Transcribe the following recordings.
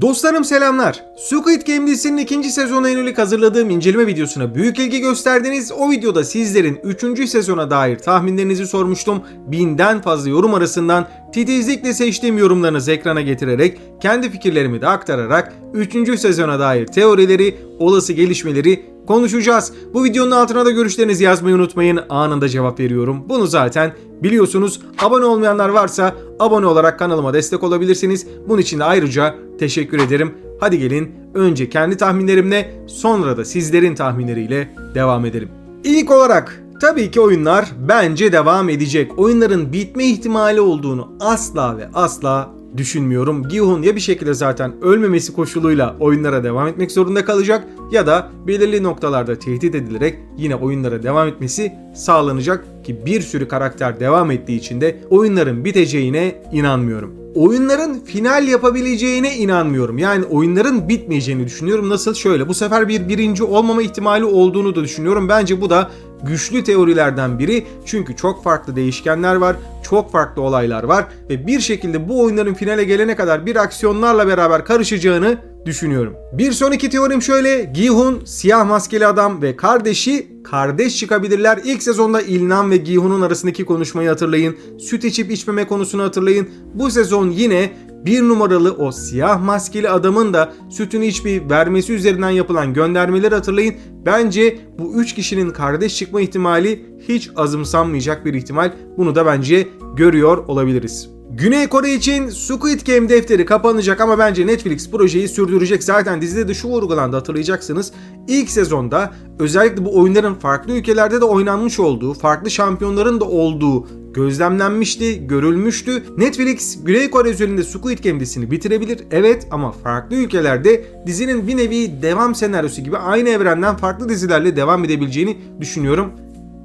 Dostlarım selamlar. Squid Game dizisinin ikinci sezona yönelik hazırladığım inceleme videosuna büyük ilgi gösterdiniz. O videoda sizlerin 3. sezona dair tahminlerinizi sormuştum. Binden fazla yorum arasından titizlikle seçtiğim yorumlarınızı ekrana getirerek kendi fikirlerimi de aktararak 3. sezona dair teorileri, olası gelişmeleri konuşacağız. Bu videonun altına da görüşlerinizi yazmayı unutmayın. Anında cevap veriyorum. Bunu zaten biliyorsunuz. Abone olmayanlar varsa abone olarak kanalıma destek olabilirsiniz. Bunun için de ayrıca teşekkür ederim. Hadi gelin önce kendi tahminlerimle sonra da sizlerin tahminleriyle devam edelim. İlk olarak tabii ki oyunlar bence devam edecek. Oyunların bitme ihtimali olduğunu asla ve asla düşünmüyorum. Gihun ya bir şekilde zaten ölmemesi koşuluyla oyunlara devam etmek zorunda kalacak ya da belirli noktalarda tehdit edilerek yine oyunlara devam etmesi sağlanacak ki bir sürü karakter devam ettiği için de oyunların biteceğine inanmıyorum. Oyunların final yapabileceğine inanmıyorum. Yani oyunların bitmeyeceğini düşünüyorum. Nasıl? Şöyle bu sefer bir birinci olmama ihtimali olduğunu da düşünüyorum. Bence bu da güçlü teorilerden biri. Çünkü çok farklı değişkenler var, çok farklı olaylar var ve bir şekilde bu oyunların finale gelene kadar bir aksiyonlarla beraber karışacağını düşünüyorum. Bir sonraki teorim şöyle. Gihun, siyah maskeli adam ve kardeşi kardeş çıkabilirler. İlk sezonda İlnan ve Gihun'un arasındaki konuşmayı hatırlayın. Süt içip içmeme konusunu hatırlayın. Bu sezon yine bir numaralı o siyah maskeli adamın da sütünü içmeyip vermesi üzerinden yapılan göndermeleri hatırlayın. Bence bu üç kişinin kardeş çıkma ihtimali hiç azımsanmayacak bir ihtimal. Bunu da bence görüyor olabiliriz. Güney Kore için Squid Game defteri kapanacak ama bence Netflix projeyi sürdürecek. Zaten dizide de şu vurgulandı hatırlayacaksınız. İlk sezonda özellikle bu oyunların farklı ülkelerde de oynanmış olduğu, farklı şampiyonların da olduğu gözlemlenmişti, görülmüştü. Netflix Güney Kore üzerinde Squid Game bitirebilir. Evet ama farklı ülkelerde dizinin bir nevi devam senaryosu gibi aynı evrenden farklı dizilerle devam edebileceğini düşünüyorum.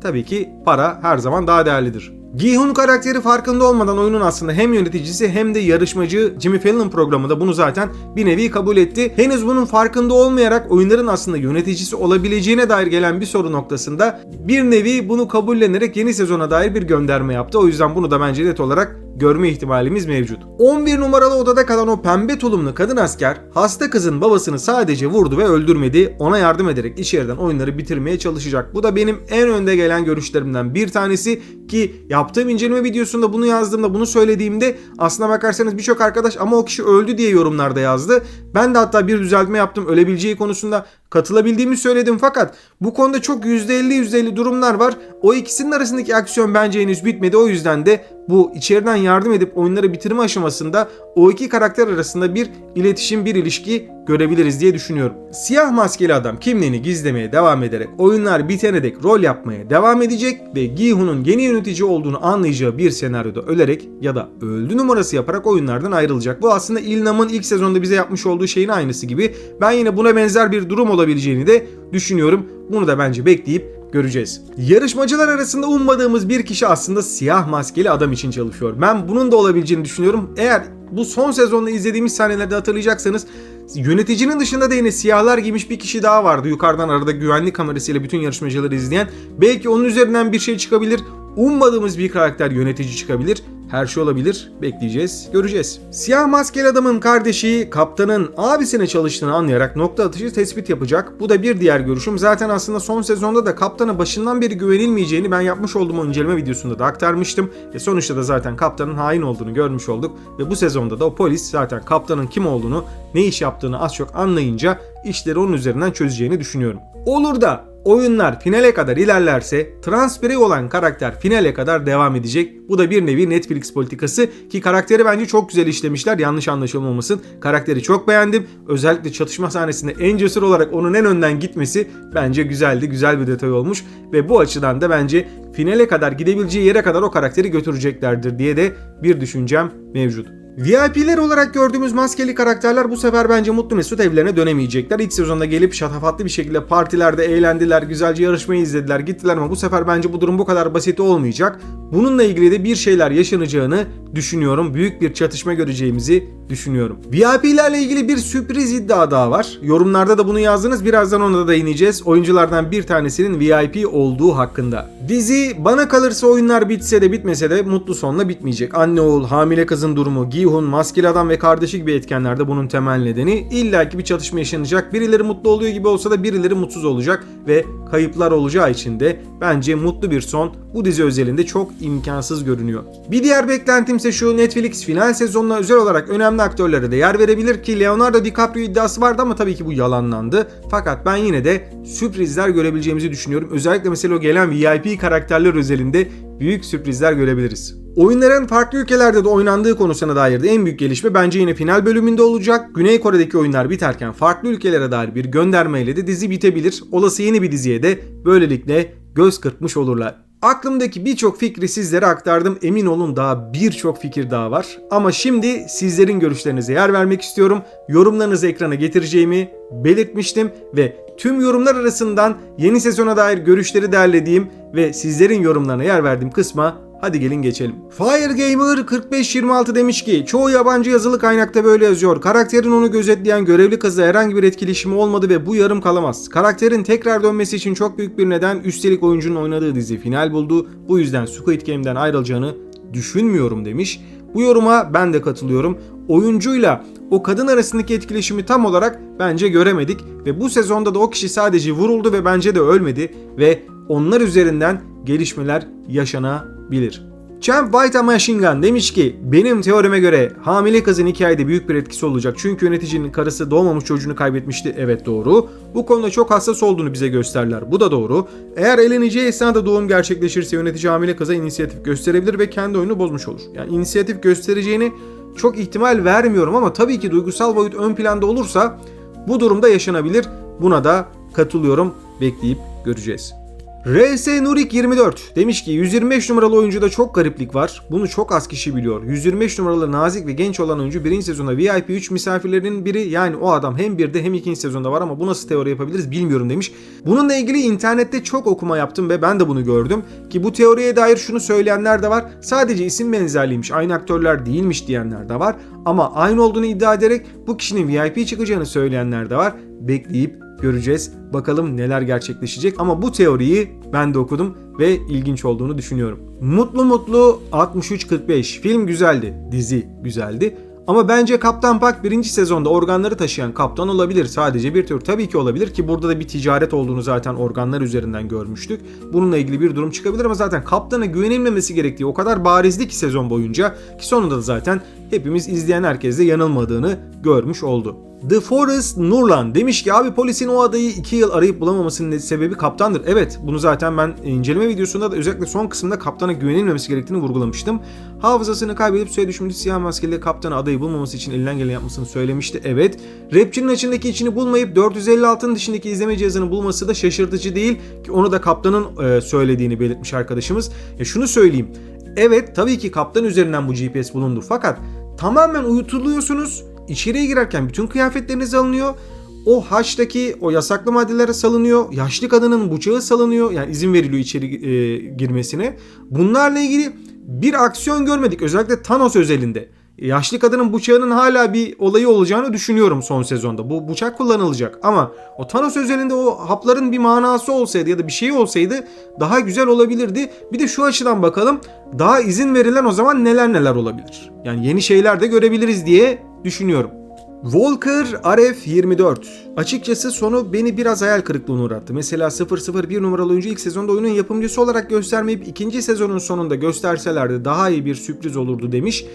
Tabii ki para her zaman daha değerlidir. Gi-hun karakteri farkında olmadan oyunun aslında hem yöneticisi hem de yarışmacı Jimmy Fallon programında bunu zaten bir nevi kabul etti. Henüz bunun farkında olmayarak oyunların aslında yöneticisi olabileceğine dair gelen bir soru noktasında bir nevi bunu kabullenerek yeni sezona dair bir gönderme yaptı. O yüzden bunu da bence net olarak görme ihtimalimiz mevcut. 11 numaralı odada kalan o pembe tulumlu kadın asker hasta kızın babasını sadece vurdu ve öldürmedi. Ona yardım ederek içeriden oyunları bitirmeye çalışacak. Bu da benim en önde gelen görüşlerimden bir tanesi ki yaptığım inceleme videosunda bunu yazdığımda bunu söylediğimde aslına bakarsanız birçok arkadaş ama o kişi öldü diye yorumlarda yazdı. Ben de hatta bir düzeltme yaptım ölebileceği konusunda katılabildiğimi söyledim fakat bu konuda çok %50 %50 durumlar var. O ikisinin arasındaki aksiyon bence henüz bitmedi. O yüzden de bu içeriden yardım edip oyunları bitirme aşamasında o iki karakter arasında bir iletişim, bir ilişki görebiliriz diye düşünüyorum. Siyah maskeli adam kimliğini gizlemeye devam ederek oyunlar bitene dek rol yapmaya devam edecek ve Gihun'un yeni yönetici olduğunu anlayacağı bir senaryoda ölerek ya da öldü numarası yaparak oyunlardan ayrılacak. Bu aslında İlnam'ın ilk sezonda bize yapmış olduğu şeyin aynısı gibi. Ben yine buna benzer bir durum olabileceğini de düşünüyorum. Bunu da bence bekleyip göreceğiz. Yarışmacılar arasında ummadığımız bir kişi aslında siyah maskeli adam için çalışıyor. Ben bunun da olabileceğini düşünüyorum. Eğer bu son sezonda izlediğimiz sahnelerde hatırlayacaksanız yöneticinin dışında da yine siyahlar giymiş bir kişi daha vardı. Yukarıdan arada güvenlik kamerasıyla bütün yarışmacıları izleyen. Belki onun üzerinden bir şey çıkabilir. Ummadığımız bir karakter yönetici çıkabilir. Her şey olabilir. Bekleyeceğiz, göreceğiz. Siyah maskeli adamın kardeşi kaptanın abisine çalıştığını anlayarak nokta atışı tespit yapacak. Bu da bir diğer görüşüm. Zaten aslında son sezonda da kaptana başından beri güvenilmeyeceğini ben yapmış olduğum inceleme videosunda da aktarmıştım. Ve sonuçta da zaten kaptanın hain olduğunu görmüş olduk. Ve bu sezonda da o polis zaten kaptanın kim olduğunu, ne iş yaptığını az çok anlayınca işleri onun üzerinden çözeceğini düşünüyorum. Olur da oyunlar finale kadar ilerlerse transferi olan karakter finale kadar devam edecek. Bu da bir nevi Netflix politikası ki karakteri bence çok güzel işlemişler yanlış anlaşılmamasın. Karakteri çok beğendim. Özellikle çatışma sahnesinde en cesur olarak onun en önden gitmesi bence güzeldi. Güzel bir detay olmuş ve bu açıdan da bence finale kadar gidebileceği yere kadar o karakteri götüreceklerdir diye de bir düşüncem mevcut. VIP'ler olarak gördüğümüz maskeli karakterler bu sefer bence mutlu mesut evlerine dönemeyecekler. İlk sezonda gelip şatafatlı bir şekilde partilerde eğlendiler, güzelce yarışmayı izlediler, gittiler ama bu sefer bence bu durum bu kadar basit olmayacak. Bununla ilgili de bir şeyler yaşanacağını düşünüyorum. Büyük bir çatışma göreceğimizi düşünüyorum. VIP'lerle ilgili bir sürpriz iddia daha var. Yorumlarda da bunu yazdınız. Birazdan ona da değineceğiz. Oyunculardan bir tanesinin VIP olduğu hakkında. Dizi bana kalırsa oyunlar bitse de bitmese de mutlu sonla bitmeyecek. Anne oğul, hamile kızın durumu, Gihun, maskeli adam ve kardeşi gibi etkenlerde bunun temel nedeni illaki bir çatışma yaşanacak. Birileri mutlu oluyor gibi olsa da birileri mutsuz olacak ve kayıplar olacağı için de bence mutlu bir son bu dizi özelinde çok imkansız görünüyor. Bir diğer beklentim ise şu Netflix final sezonuna özel olarak önemli aktörlere de yer verebilir ki Leonardo DiCaprio iddiası vardı ama tabii ki bu yalanlandı. Fakat ben yine de sürprizler görebileceğimizi düşünüyorum. Özellikle mesela o gelen VIP karakterler özelinde büyük sürprizler görebiliriz. Oyunların farklı ülkelerde de oynandığı konusuna dair de en büyük gelişme bence yine final bölümünde olacak. Güney Kore'deki oyunlar biterken farklı ülkelere dair bir göndermeyle de dizi bitebilir. Olası yeni bir diziye de böylelikle göz kırpmış olurlar. Aklımdaki birçok fikri sizlere aktardım. Emin olun daha birçok fikir daha var. Ama şimdi sizlerin görüşlerinize yer vermek istiyorum. Yorumlarınızı ekrana getireceğimi belirtmiştim ve tüm yorumlar arasından yeni sezona dair görüşleri derlediğim ve sizlerin yorumlarına yer verdiğim kısma Hadi gelin geçelim. Fire Gamer 4526 demiş ki çoğu yabancı yazılı kaynakta böyle yazıyor. Karakterin onu gözetleyen görevli kızla herhangi bir etkileşimi olmadı ve bu yarım kalamaz. Karakterin tekrar dönmesi için çok büyük bir neden üstelik oyuncunun oynadığı dizi final buldu. Bu yüzden Squid Game'den ayrılacağını düşünmüyorum demiş. Bu yoruma ben de katılıyorum. Oyuncuyla o kadın arasındaki etkileşimi tam olarak bence göremedik ve bu sezonda da o kişi sadece vuruldu ve bence de ölmedi ve onlar üzerinden gelişmeler yaşanabilir. Champ White Machine Gun demiş ki benim teorime göre hamile kızın hikayede büyük bir etkisi olacak. Çünkü yöneticinin karısı doğmamış çocuğunu kaybetmişti. Evet doğru. Bu konuda çok hassas olduğunu bize gösterler. Bu da doğru. Eğer eleneceği esnada doğum gerçekleşirse yönetici hamile kıza inisiyatif gösterebilir ve kendi oyunu bozmuş olur. Yani inisiyatif göstereceğini çok ihtimal vermiyorum ama tabii ki duygusal boyut ön planda olursa bu durumda yaşanabilir. Buna da katılıyorum. Bekleyip göreceğiz. RS Nurik 24 demiş ki 125 numaralı oyuncuda çok gariplik var. Bunu çok az kişi biliyor. 125 numaralı nazik ve genç olan oyuncu birinci sezonda VIP 3 misafirlerinin biri yani o adam hem birde hem ikinci sezonda var ama bu nasıl teori yapabiliriz bilmiyorum demiş. Bununla ilgili internette çok okuma yaptım ve ben de bunu gördüm. Ki bu teoriye dair şunu söyleyenler de var. Sadece isim benzerliğiymiş aynı aktörler değilmiş diyenler de var. Ama aynı olduğunu iddia ederek bu kişinin VIP çıkacağını söyleyenler de var. Bekleyip göreceğiz. Bakalım neler gerçekleşecek ama bu teoriyi ben de okudum ve ilginç olduğunu düşünüyorum. Mutlu Mutlu 6345 film güzeldi, dizi güzeldi. Ama bence Kaptan Pak birinci sezonda organları taşıyan kaptan olabilir. Sadece bir tür tabii ki olabilir ki burada da bir ticaret olduğunu zaten organlar üzerinden görmüştük. Bununla ilgili bir durum çıkabilir ama zaten kaptana güvenilmemesi gerektiği o kadar barizdi ki sezon boyunca ki sonunda da zaten hepimiz izleyen herkes de yanılmadığını görmüş oldu. The Forest Nurlan demiş ki abi polisin o adayı 2 yıl arayıp bulamamasının sebebi kaptandır. Evet bunu zaten ben inceleme videosunda da özellikle son kısımda kaptana güvenilmemesi gerektiğini vurgulamıştım. Hafızasını kaybedip suya düşmüş siyah maskeli kaptana adayı bulmaması için elinden gelen yapmasını söylemişti. Evet. Rapçinin açındaki içini bulmayıp 456'nın dışındaki izleme cihazını bulması da şaşırtıcı değil ki onu da kaptanın e, söylediğini belirtmiş arkadaşımız. Ya şunu söyleyeyim. Evet tabii ki kaptan üzerinden bu GPS bulundu fakat tamamen uyutuluyorsunuz İçeriye girerken bütün kıyafetleriniz alınıyor. O haçtaki o yasaklı maddelere salınıyor. Yaşlı kadının bıçağı salınıyor. Yani izin veriliyor içeri e, girmesine. Bunlarla ilgili bir aksiyon görmedik. Özellikle Thanos özelinde. Yaşlı kadının bıçağının hala bir olayı olacağını düşünüyorum son sezonda. Bu bıçak kullanılacak ama o Thanos özelinde o hapların bir manası olsaydı ya da bir şey olsaydı daha güzel olabilirdi. Bir de şu açıdan bakalım. Daha izin verilen o zaman neler neler olabilir? Yani yeni şeyler de görebiliriz diye düşünüyorum. Volker Aref 24. Açıkçası sonu beni biraz hayal kırıklığına uğrattı. Mesela 001 numaralı oyuncu ilk sezonda oyunun yapımcısı olarak göstermeyip ikinci sezonun sonunda gösterselerdi daha iyi bir sürpriz olurdu demiş.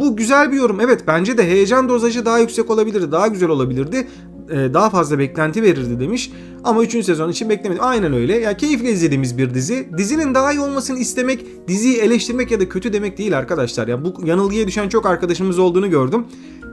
Bu güzel bir yorum. Evet bence de heyecan dozajı daha yüksek olabilirdi, daha güzel olabilirdi. Daha fazla beklenti verirdi demiş. Ama 3. sezon için beklemedim. Aynen öyle. Ya keyifle izlediğimiz bir dizi. Dizinin daha iyi olmasını istemek, diziyi eleştirmek ya da kötü demek değil arkadaşlar. Ya yani bu yanılgıya düşen çok arkadaşımız olduğunu gördüm.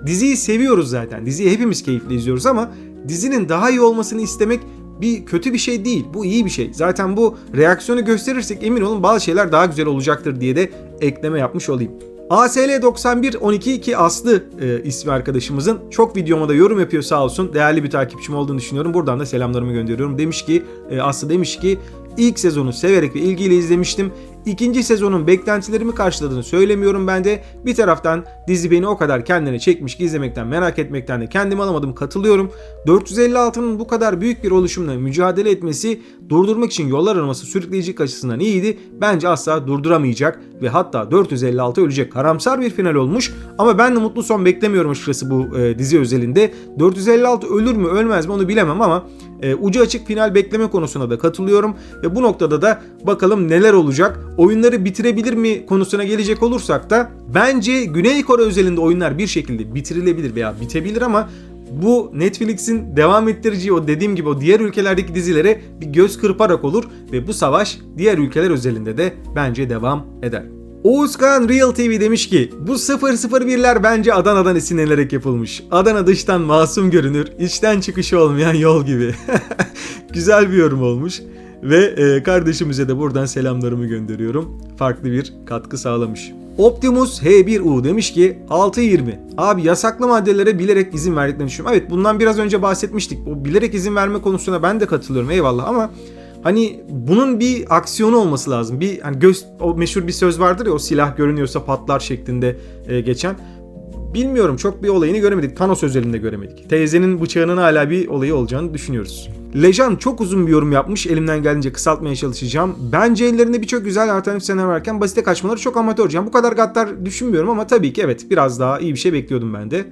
Diziyi seviyoruz zaten. Diziyi hepimiz keyifle izliyoruz ama dizinin daha iyi olmasını istemek bir kötü bir şey değil. Bu iyi bir şey. Zaten bu reaksiyonu gösterirsek emin olun bazı şeyler daha güzel olacaktır diye de ekleme yapmış olayım. ASL 91 12 ki Aslı e, ismi arkadaşımızın çok videoma da yorum yapıyor sağ olsun. Değerli bir takipçim olduğunu düşünüyorum. Buradan da selamlarımı gönderiyorum. Demiş ki e, Aslı demiş ki ilk sezonu severek ve ilgiyle izlemiştim. İkinci sezonun beklentilerimi karşıladığını söylemiyorum ben de. Bir taraftan dizi beni o kadar kendine çekmiş ki izlemekten merak etmekten de kendimi alamadım katılıyorum. 456'nın bu kadar büyük bir oluşumla mücadele etmesi durdurmak için yollar araması sürükleyicilik açısından iyiydi. Bence asla durduramayacak ve hatta 456 ölecek. Karamsar bir final olmuş ama ben de mutlu son beklemiyorum açıkçası bu e, dizi özelinde. 456 ölür mü ölmez mi onu bilemem ama e, ucu açık final bekleme konusuna da katılıyorum ve bu noktada da bakalım neler olacak. Oyunları bitirebilir mi konusuna gelecek olursak da bence Güney Kore özelinde oyunlar bir şekilde bitirilebilir veya bitebilir ama bu Netflix'in devam ettireceği o dediğim gibi o diğer ülkelerdeki dizilere bir göz kırparak olur ve bu savaş diğer ülkeler özelinde de bence devam eder. Oğuzkan Real TV demiş ki bu 001'ler bence Adana'dan esinlenerek yapılmış. Adana dıştan masum görünür, içten çıkışı olmayan yol gibi. Güzel bir yorum olmuş. Ve e, kardeşimize de buradan selamlarımı gönderiyorum. Farklı bir katkı sağlamış. Optimus H1U demiş ki 6.20. Abi yasaklı maddelere bilerek izin verdiklerini düşünüyorum. Evet bundan biraz önce bahsetmiştik. O bilerek izin verme konusuna ben de katılıyorum eyvallah ama hani bunun bir aksiyonu olması lazım. Bir hani göz o meşhur bir söz vardır ya o silah görünüyorsa patlar şeklinde e, geçen. Bilmiyorum çok bir olayını göremedik. Thanos özelinde göremedik. Teyzenin bıçağının hala bir olayı olacağını düşünüyoruz. Lejan çok uzun bir yorum yapmış. Elimden geldiğince kısaltmaya çalışacağım. Bence ellerinde birçok güzel alternatif senaryo varken basite kaçmaları çok amatörce. Yani bu kadar gaddar düşünmüyorum ama tabii ki evet biraz daha iyi bir şey bekliyordum ben de.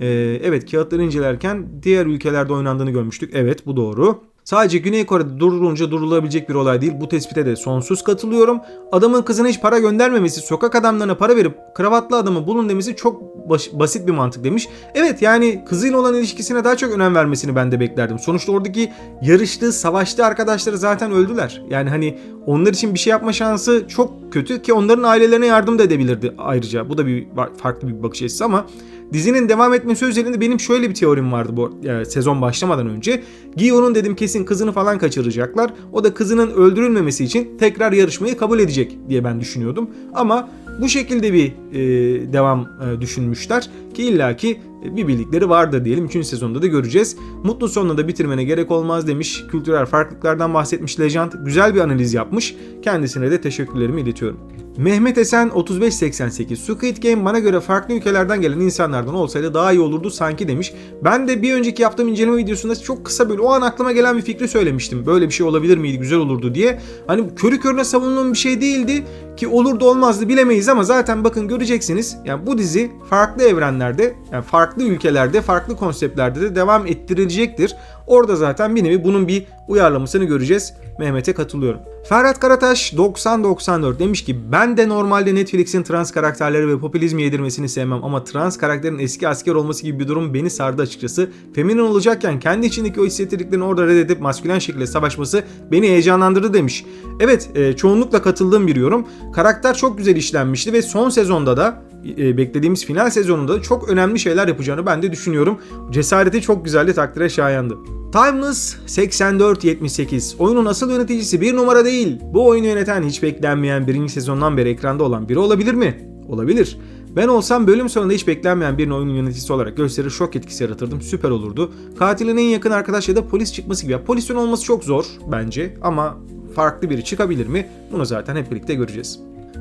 Ee, evet kağıtları incelerken diğer ülkelerde oynandığını görmüştük. Evet bu doğru. Sadece Güney Kore'de durulunca durulabilecek bir olay değil. Bu tespite de sonsuz katılıyorum. Adamın kızına hiç para göndermemesi, sokak adamlarına para verip kravatlı adamı bulun demesi çok baş- basit bir mantık demiş. Evet yani kızıyla olan ilişkisine daha çok önem vermesini ben de beklerdim. Sonuçta oradaki yarıştığı, savaştığı arkadaşları zaten öldüler. Yani hani onlar için bir şey yapma şansı çok kötü ki onların ailelerine yardım da edebilirdi ayrıca. Bu da bir farklı bir bakış açısı ama Dizinin devam etmesi özelinde benim şöyle bir teorim vardı bu e, sezon başlamadan önce. Gion'un dedim kesin kızını falan kaçıracaklar. O da kızının öldürülmemesi için tekrar yarışmayı kabul edecek diye ben düşünüyordum. Ama bu şekilde bir e, devam e, düşünmüşler ki illaki bir bildikleri vardır diyelim. 3. sezonda da göreceğiz. Mutlu sonla da bitirmene gerek olmaz demiş. Kültürel farklılıklardan bahsetmiş Legend. Güzel bir analiz yapmış. Kendisine de teşekkürlerimi iletiyorum. Mehmet Esen 3588 Squid Game bana göre farklı ülkelerden gelen insanlardan olsaydı daha iyi olurdu sanki demiş. Ben de bir önceki yaptığım inceleme videosunda çok kısa böyle o an aklıma gelen bir fikri söylemiştim. Böyle bir şey olabilir miydi, güzel olurdu diye. Hani körü körüne savunulan bir şey değildi ki olurdu olmazdı bilemeyiz ama zaten bakın göreceksiniz. Yani bu dizi farklı evrenlerde, yani farklı ülkelerde, farklı konseptlerde de devam ettirilecektir. Orada zaten bir nevi bunun bir uyarlamasını göreceğiz. Mehmet'e katılıyorum. Ferhat Karataş 9094 demiş ki ben de normalde Netflix'in trans karakterleri ve popülizmi yedirmesini sevmem ama trans karakterin eski asker olması gibi bir durum beni sardı açıkçası. Feminin olacakken kendi içindeki o hissettirdiklerini orada reddedip maskülen şekilde savaşması beni heyecanlandırdı demiş. Evet e, çoğunlukla katıldığım bir yorum. Karakter çok güzel işlenmişti ve son sezonda da e, beklediğimiz final sezonunda da çok önemli şeyler yapacağını ben de düşünüyorum. Cesareti çok güzeldi takdire şayandı. Timeless 8478 oyunun asıl yöneticisi bir numara değil. Bu oyunu yöneten hiç beklenmeyen birinci sezondan beri ekranda olan biri olabilir mi? Olabilir. Ben olsam bölüm sonunda hiç beklenmeyen birinin oyunun yöneticisi olarak gösterir şok etkisi yaratırdım. Süper olurdu. Katilin en yakın arkadaş ya da polis çıkması gibi. Ya, polisin olması çok zor bence ama farklı biri çıkabilir mi? Bunu zaten hep birlikte göreceğiz.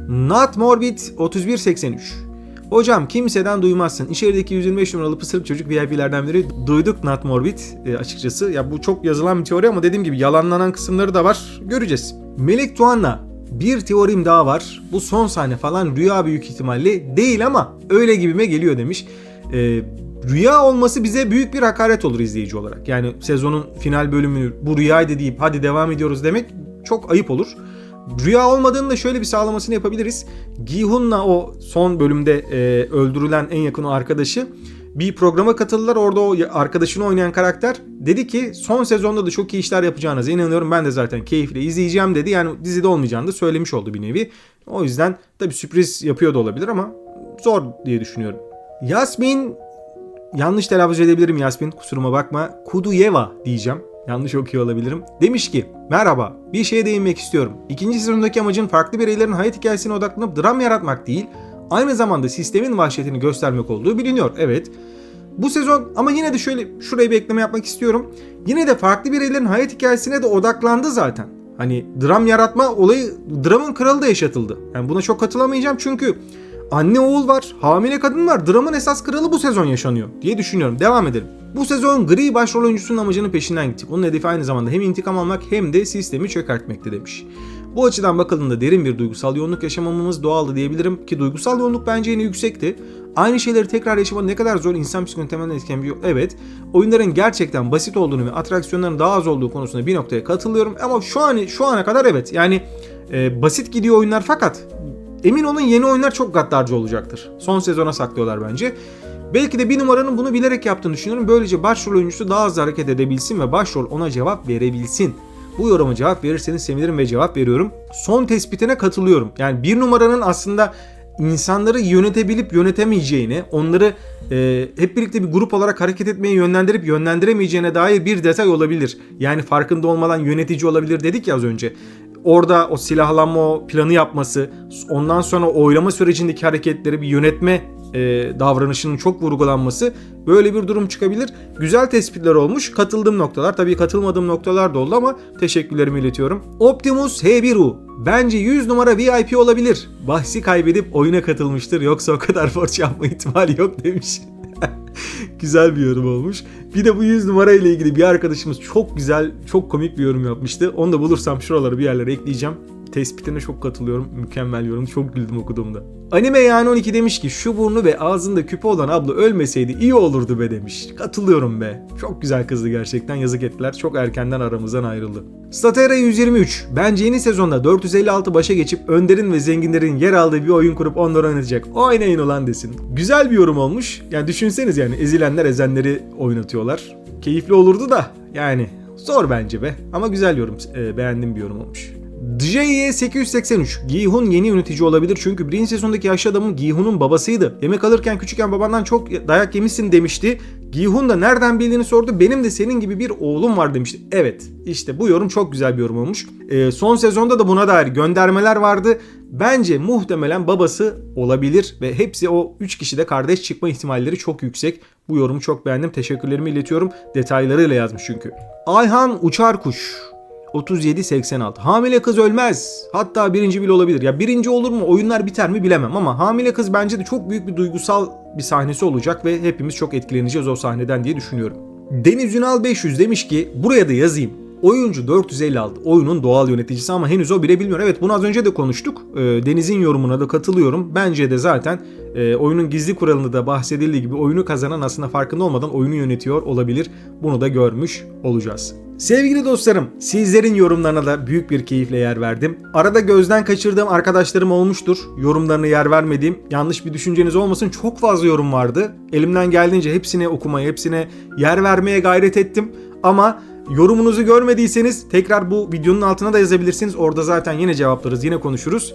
Not Morbid 3183 Hocam kimseden duymazsın. İçerideki 125 numaralı pısırık çocuk VIP'lerden biri. Duyduk Not Morbid e, açıkçası. Ya bu çok yazılan bir teori ama dediğim gibi yalanlanan kısımları da var. Göreceğiz. Melek Tuan'la bir teorim daha var. Bu son sahne falan rüya büyük ihtimalle değil ama öyle gibime geliyor demiş. E, rüya olması bize büyük bir hakaret olur izleyici olarak. Yani sezonun final bölümünü bu rüyaydı deyip hadi devam ediyoruz demek çok ayıp olur. Rüya olmadığını da şöyle bir sağlamasını yapabiliriz. Gihun'la o son bölümde e, öldürülen en yakın arkadaşı bir programa katıldılar. Orada o arkadaşını oynayan karakter dedi ki son sezonda da çok iyi işler yapacağınıza inanıyorum. Ben de zaten keyifle izleyeceğim dedi. Yani dizide olmayacağını da söylemiş oldu bir nevi. O yüzden tabii sürpriz yapıyor da olabilir ama zor diye düşünüyorum. Yasmin yanlış telaffuz edebilirim Yasmin kusuruma bakma. Kuduyeva diyeceğim. Yanlış okuyor olabilirim. Demiş ki merhaba bir şeye değinmek istiyorum. İkinci sezondaki amacın farklı bireylerin hayat hikayesine odaklanıp dram yaratmak değil, aynı zamanda sistemin vahşetini göstermek olduğu biliniyor. Evet. Bu sezon ama yine de şöyle şuraya bir ekleme yapmak istiyorum. Yine de farklı bireylerin hayat hikayesine de odaklandı zaten. Hani dram yaratma olayı dramın kralı da yaşatıldı. Yani buna çok katılamayacağım çünkü anne oğul var, hamile kadın var. Dramın esas kralı bu sezon yaşanıyor diye düşünüyorum. Devam edelim. Bu sezon gri başrol oyuncusunun amacının peşinden gittik. Onun hedefi aynı zamanda hem intikam almak hem de sistemi çökertmekti demiş. Bu açıdan bakıldığında derin bir duygusal yoğunluk yaşamamamız doğaldı diyebilirim ki duygusal yoğunluk bence yine yüksekti. Aynı şeyleri tekrar yaşamak ne kadar zor insan psikolojisini temelden etkilemiyor. Evet, oyunların gerçekten basit olduğunu ve atraksiyonların daha az olduğu konusunda bir noktaya katılıyorum ama şu an şu ana kadar evet. Yani e, basit gidiyor oyunlar fakat emin olun yeni oyunlar çok gaddarcı olacaktır. Son sezona saklıyorlar bence. Belki de bir numaranın bunu bilerek yaptığını düşünüyorum. Böylece başrol oyuncusu daha hızlı hareket edebilsin ve başrol ona cevap verebilsin. Bu yoruma cevap verirseniz sevinirim ve cevap veriyorum. Son tespitine katılıyorum. Yani bir numaranın aslında insanları yönetebilip yönetemeyeceğini, onları e, hep birlikte bir grup olarak hareket etmeye yönlendirip yönlendiremeyeceğine dair bir detay olabilir. Yani farkında olmadan yönetici olabilir dedik ya az önce. Orada o silahlanma o planı yapması, ondan sonra oylama sürecindeki hareketleri bir yönetme e, davranışının çok vurgulanması böyle bir durum çıkabilir. Güzel tespitler olmuş. Katıldığım noktalar tabii katılmadığım noktalar da oldu ama teşekkürlerimi iletiyorum. Optimus H1U bence 100 numara VIP olabilir. Bahsi kaybedip oyuna katılmıştır yoksa o kadar borç yapma ihtimali yok demiş. güzel bir yorum olmuş. Bir de bu 100 numara ile ilgili bir arkadaşımız çok güzel, çok komik bir yorum yapmıştı. Onu da bulursam şuraları bir yerlere ekleyeceğim. Tespitine çok katılıyorum. Mükemmel yorum. Çok güldüm okuduğumda. Anime yani 12 demiş ki şu burnu ve ağzında küpe olan abla ölmeseydi iyi olurdu be demiş. Katılıyorum be. Çok güzel kızdı gerçekten. Yazık ettiler. Çok erkenden aramızdan ayrıldı. Statera 123. Bence yeni sezonda 456 başa geçip Önder'in ve zenginlerin yer aldığı bir oyun kurup onları oynatacak. Oynayın ulan desin. Güzel bir yorum olmuş. Yani düşünseniz yani ezilenler ezenleri oynatıyorlar. Keyifli olurdu da yani zor bence be. Ama güzel yorum. E, beğendiğim bir yorum olmuş. DJ 883 Gihun yeni yönetici olabilir çünkü birinci sezondaki yaşlı adamın Gihun'un babasıydı. Yemek alırken küçükken babandan çok dayak yemişsin demişti. Gihun da nereden bildiğini sordu. Benim de senin gibi bir oğlum var demişti. Evet işte bu yorum çok güzel bir yorum olmuş. Ee, son sezonda da buna dair göndermeler vardı. Bence muhtemelen babası olabilir ve hepsi o 3 kişide kardeş çıkma ihtimalleri çok yüksek. Bu yorumu çok beğendim. Teşekkürlerimi iletiyorum. Detaylarıyla yazmış çünkü. Ayhan Uçarkuş 37-86. Hamile kız ölmez. Hatta birinci bile olabilir. Ya birinci olur mu oyunlar biter mi bilemem ama hamile kız bence de çok büyük bir duygusal bir sahnesi olacak ve hepimiz çok etkileneceğiz o sahneden diye düşünüyorum. Deniz Ünal 500 demiş ki buraya da yazayım. Oyuncu 456 oyunun doğal yöneticisi ama henüz o bile bilmiyor. Evet bunu az önce de konuştuk. Ee, Deniz'in yorumuna da katılıyorum. Bence de zaten e, oyunun gizli kuralında da bahsedildiği gibi oyunu kazanan aslında farkında olmadan oyunu yönetiyor olabilir. Bunu da görmüş olacağız. Sevgili dostlarım, sizlerin yorumlarına da büyük bir keyifle yer verdim. Arada gözden kaçırdığım arkadaşlarım olmuştur. Yorumlarına yer vermediğim. Yanlış bir düşünceniz olmasın. Çok fazla yorum vardı. Elimden geldiğince hepsine okumaya, hepsine yer vermeye gayret ettim. Ama yorumunuzu görmediyseniz tekrar bu videonun altına da yazabilirsiniz. Orada zaten yine cevaplarız, yine konuşuruz.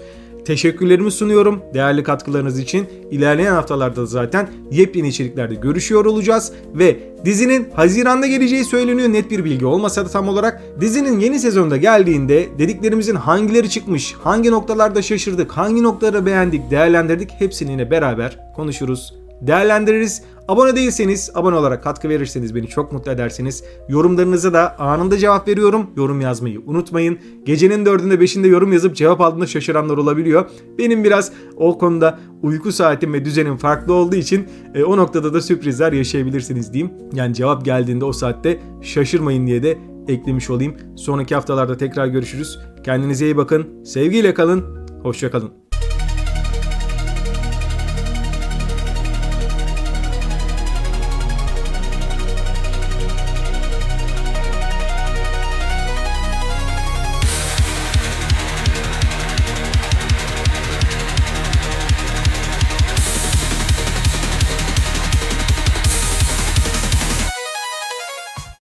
Teşekkürlerimi sunuyorum değerli katkılarınız için. İlerleyen haftalarda zaten yepyeni içeriklerde görüşüyor olacağız ve dizinin Haziran'da geleceği söyleniyor net bir bilgi olmasa da tam olarak. Dizinin yeni sezonda geldiğinde dediklerimizin hangileri çıkmış, hangi noktalarda şaşırdık, hangi noktaları beğendik, değerlendirdik hepsini yine beraber konuşuruz, değerlendiririz. Abone değilseniz abone olarak katkı verirseniz beni çok mutlu edersiniz. Yorumlarınıza da anında cevap veriyorum. Yorum yazmayı unutmayın. Gecenin dördünde beşinde yorum yazıp cevap aldığında şaşıranlar olabiliyor. Benim biraz o konuda uyku saatim ve düzenim farklı olduğu için e, o noktada da sürprizler yaşayabilirsiniz diyeyim. Yani cevap geldiğinde o saatte şaşırmayın diye de eklemiş olayım. Sonraki haftalarda tekrar görüşürüz. Kendinize iyi bakın. Sevgiyle kalın. Hoşçakalın.